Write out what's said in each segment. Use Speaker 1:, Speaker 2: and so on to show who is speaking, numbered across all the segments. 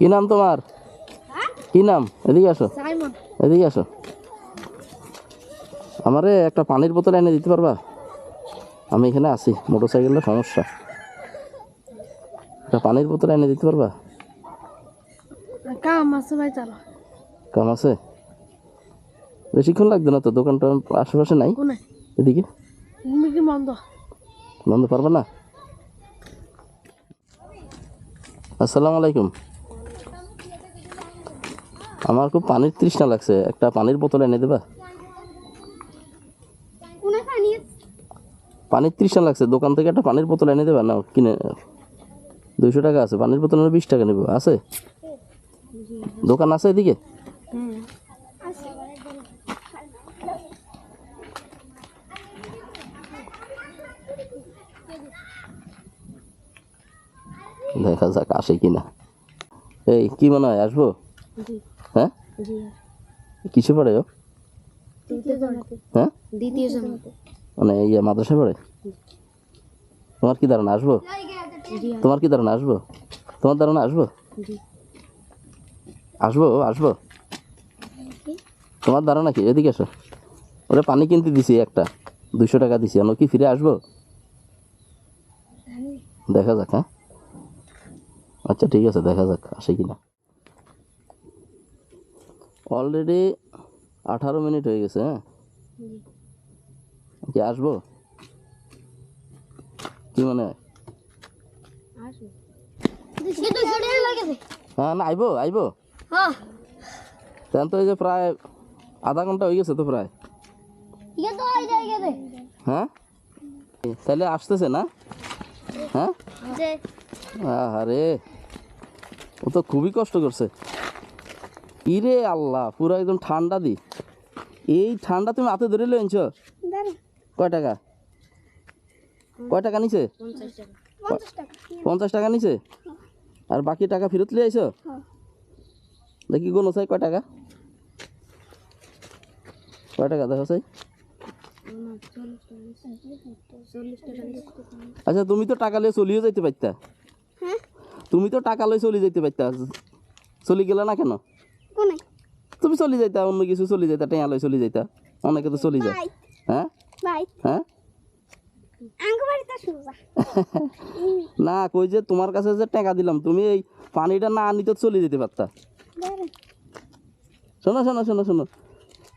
Speaker 1: কি নাম তোমার? কি নাম? এদিকে আসো। এদিকে আসো। আমারে একটা পানির বোতল এনে দিতে পারবা? আমি এখানে আছি মোটর সাইকেলের সমস্যা। একটা পানির বোতল এনে দিতে পারবা?
Speaker 2: কাম আছে ভাই চলো।
Speaker 1: কাম আছে? বেশিক্ষণ লাগবে না তো দোকানটা আশেপাশে নাই? এদিকে।
Speaker 2: বন্ধ?
Speaker 1: বন্ধ পারবে না? আসসালামু আলাইকুম। আমার খুব পানির তৃষ্ণা লাগছে। একটা পানির বোতল এনে দেবা। পানির তৃষ্ণা লাগছে। দোকান থেকে একটা পানির বোতল এনে দেবা। না কিনে দুইশো টাকা আছে। পানির বোতল বিশ টাকা নেব। আছে? দোকান আছে এদিকে? দেখা যাক আসে কিনা। এই কি মনে হয়? আসব? হ্যাঁ? কিসে পড়ে ও হ্যাঁ?
Speaker 2: দ্বিতীয়
Speaker 1: মানে ইয়ে মাদ্রাসায় পড়ে? তোমার কি ধারণা আসব? তোমার কি ধারণা আসব? তোমার ধারণা আসব? আসব আসব। তোমার ধারণা কি? এদিকে এসো। ওরে পানি কিনতে দিছি একটা। দুশো টাকা দিছি। আমি কি ফিরে আসব? দেখা যাক হ্যাঁ? আচ্ছা ঠিক আছে দেখা যাক আসে কিনা। অলরেডি আঠারো মিনিট হয়ে গেছে হ্যাঁ? কি আসব? কি মনে হয়? হ্যাঁ না আইবো আইবো। তেন তো এই যে প্রায় আধা ঘণ্টা হয়ে গেছে তো প্রায়। হ্যাঁ? তাহলে আসতেছে না? হ্যাঁ? আরে ও তো খুবই কষ্ট করছে। ইরে আল্লাহ পুরো একদম ঠান্ডা দি। এই ঠান্ডা তুমি হাতে ধরে লইছ কয় টাকা? কয় টাকা নিছে?
Speaker 2: 50 টাকা। 50 টাকা।
Speaker 1: পঞ্চাশ টাকা নিছে? আর বাকি টাকা ফেরত লিয়ে আইছো
Speaker 2: হ্যাঁ।
Speaker 1: দেখি কোন চাই কয় টাকা? কয় টাকা দেখো চাই। আচ্ছা তুমি তো টাকা লিয়ে চলিও যাইতে পারতা
Speaker 2: হ্যাঁ।
Speaker 1: তুমি তো টাকা লয়ে চলে যাইতে পারতা চলি গেলে না কোনে? তুমি চলে যাইতা অন্য কিছু চলে যাইতা টেয়া লয়ে চলে যাইতা। অনেকে তো চলে যায়। হ্যাঁ? হ্যাঁ? না কই যে তোমার কাছে যে টাকা দিলাম তুমি এই পানিটা না আনি তো চলে যেতে পারতা। শোনো শোনো শোনো শোনো।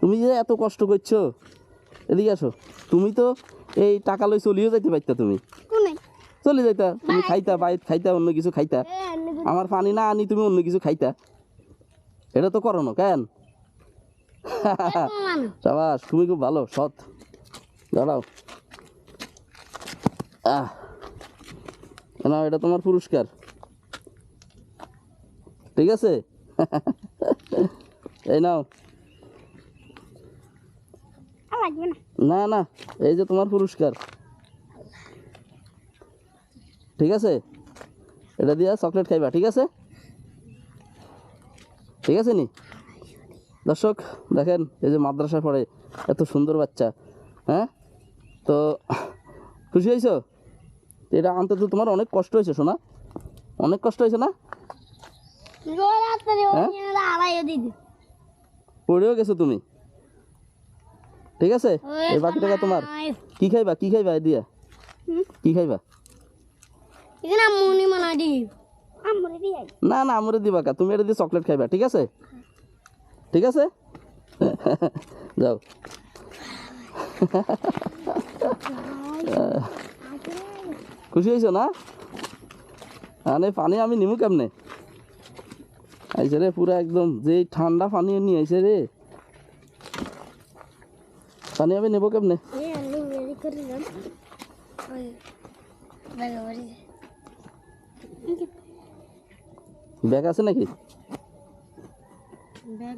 Speaker 1: তুমি যে এত কষ্ট করছ এদিকে আসো। তুমি তো এই টাকা লই চলিও যাইতে পারতা তুমি। চলে যাইতা। তুমি খাইতা বাইর খাইতা অন্য কিছু খাইতা। আমার পানি না আনি তুমি অন্য কিছু খাইতা। এটা তো করো না কেন? সাবাস, তুমি খুব ভালো, সৎ। দাঁড়াও। আহ। এটা তোমার পুরস্কার। ঠিক আছে? এই নাও।
Speaker 2: না
Speaker 1: না, এই যে তোমার পুরস্কার। ঠিক আছে? এটা দিয়া চকলেট খাইবা, ঠিক আছে? ঠিক আছে নি? দর্শক দেখেন এই যে মাদ্রাসায় পড়ে এত সুন্দর বাচ্চা হ্যাঁ? তো খুশি হয়েছো? এটা আনতে তো তোমার অনেক কষ্ট হয়েছে শোনা অনেক কষ্ট হয়েছে না? হ্যাঁ? পড়েও গেছো তুমি? ঠিক আছে? এই বাকি টাকা তোমার। কি খাইবা? কি খাইবা দিয়া? কি খাইবা
Speaker 2: এখানে আমনি মানা দি আমরে দি আই
Speaker 1: না না, আমরে দিবা কা। তুমি এটা দিয়ে চকলেট খাইবা, ঠিক আছে? ঠিক আছে? যাও। খুশি হয়েছো না? আরে, পানি আমি নিমু কেমনে? আইসে রে, পুরা একদম যে ঠান্ডা পানি নিয়ে আইসে রে। পানি আমি নেব কেমনে?
Speaker 2: এ
Speaker 1: ব্যাগ আছে নাকি?
Speaker 2: ব্যাগ